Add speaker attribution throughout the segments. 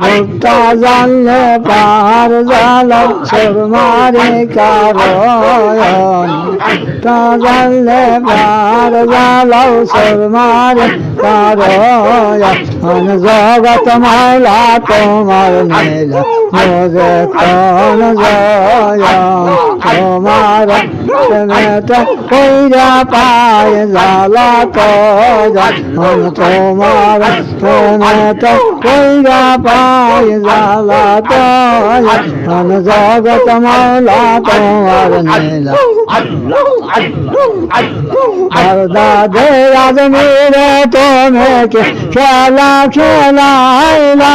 Speaker 1: মুক্তা জানলে পার জালাও সুরমারে কারণ মুক্তা জানলে পার জালাও সুরমারে কারণ জগত মাইলা তোমার নীলা মোজে কোন জয়। তোমার কইরা পায় জালা তোমার মেটা কইরা পায় জালা জগত মাইলা তোমার নীলা দাদে আজমিরে তুমি খেলা খেলাইলা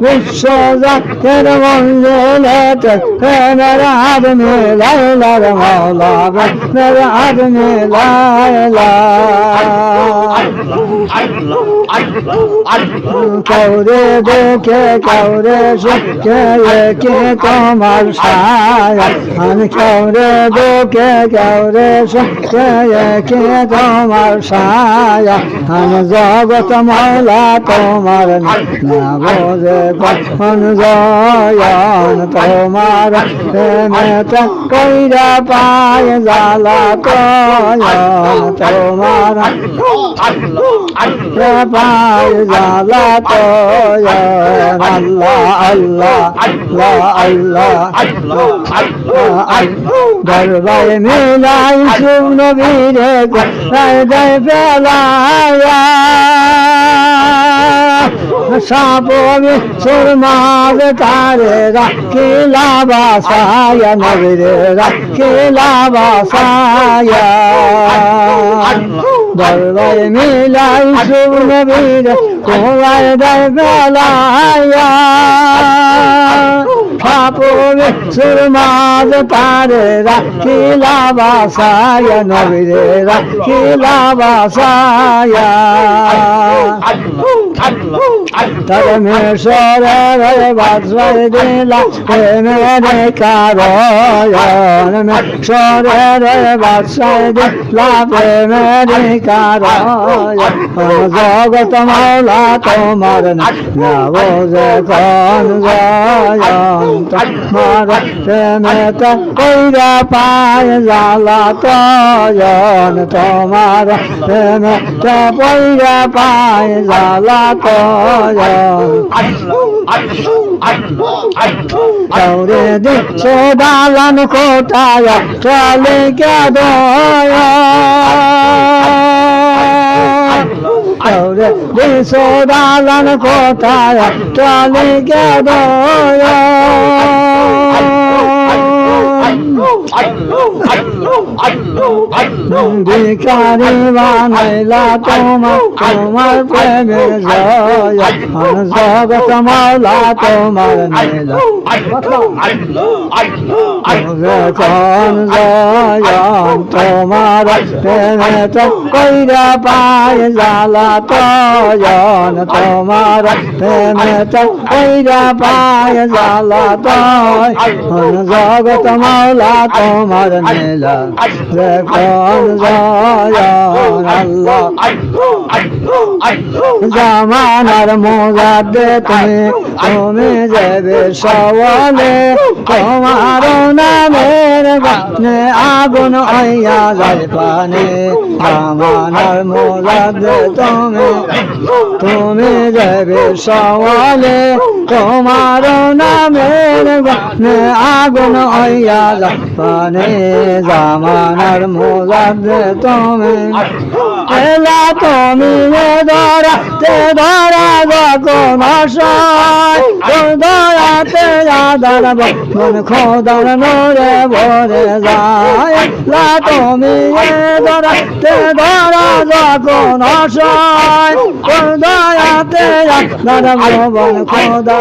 Speaker 1: খেলাইলা বিশ্ব জাকের মঞ্জুলাতে মেরে আদমি লাইলার মাওলা মেরে আদমি লাইলা কাউরে দেখে, কাউরে শিখে কে তোমার ছায়া আমি কাউরে দেখে, কাউরে শিখে কে তোমার ছায়া আমি জগত মালা তোমার না বোঝে কখন জয়ন তোমার প্রেমেতে কইরা পায় জ্বালা তয়ন তোমার। পায় জ্বালা তয়ন আল্লাহ আল্লাহ আল্লাহ আল্লাহ। দরবারে মিলাই দেয় ফেলায়া সাপবে সুরমাগ তারে রাখিলা বাসায়া, নবীরে রাখিলা বাসায়া। দরবারে মিলাই সুখ নবীরে দেয় ফেলায়া সাপবে সুরমাগ তারে রাখিলা বাসায়া, নবীরে রাখিলা বাসায়া। মেশরের বাদশাহ দিলা প্রেমের কারণ মেশরের বাদশাহ দিলা কারণ জগত মাওলা তোমার নাম যে কোন জয়ন তোমার প্রেমেত কইরা পায় জ্বালা তয়ন তোমার প্রেমেত কইরা পায় জ্বালা তয়ন কাউরে দেখছ দালান কোটায় চলে গদয় কাউরে দেখছ দালান কোটায় চলে গদয় ভিখারি বানাইলা তোমার তোমার প্রেমের জয় জগত মাওলা তোমার তোমার প্রেমে তো কইরা পায় জ্বালা তয়ন তোমার প্রেমে তো কইরা পায় জ্বালা তয়ন জগত মাওলা তোমার জামানার মোজাদে তুমি তুমি যাবে সওয়ালে। তোমার নামের গানে আগুন হইয়া যায় পানে। জামানার মোজাদে তুমি তুমি যাবে সওয়ালে। তোমার নামের গানে আগুন হইয়া যায় পানে জামানার মোজাদে তুমি। এলা তুমি ধরা, তে ধরা যখন আসায় ধরাতে আদার মন খোদার নরে ভরে যায়। লা তুমি ধরা, তে ধরা যখন আসায় দয়াতে আদার মন খোদা